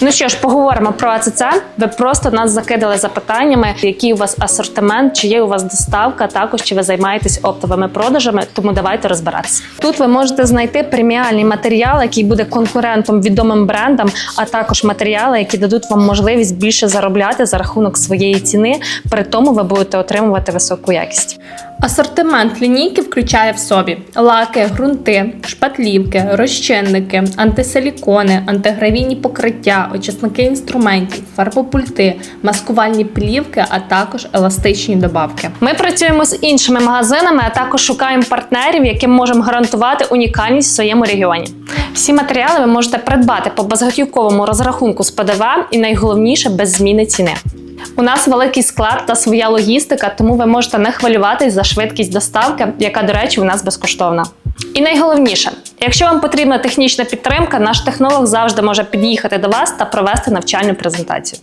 Ну що ж, поговоримо про АЦЦ. Ви просто нас закидали запитаннями, який у вас асортимент, чи є у вас доставка, також чи ви займаєтесь оптовими продажами. Тому давайте розбиратися. Тут ви можете знайти преміальний матеріал, який буде конкурентом відомим брендам, а також матеріали, які дадуть вам можливість більше заробляти за рахунок своєї ціни. При тому ви будете отримувати високу якість. Асортимент лінійки включає в собі лаки, ґрунти, шпатлівки, розчинники, антисилікони, антигравійні покриття, очисники інструментів, фарбопульти, маскувальні плівки, а також еластичні добавки. Ми працюємо з іншими магазинами, а також шукаємо партнерів, яким можемо гарантувати унікальність в своєму регіоні. Всі матеріали ви можете придбати по безготівковому розрахунку з ПДВ і найголовніше без зміни ціни. У нас великий склад та своя логістика, тому ви можете не хвилюватись за швидкість доставки, яка, до речі, у нас безкоштовна. І найголовніше, якщо вам потрібна технічна підтримка, наш технолог завжди може під'їхати до вас та провести навчальну презентацію.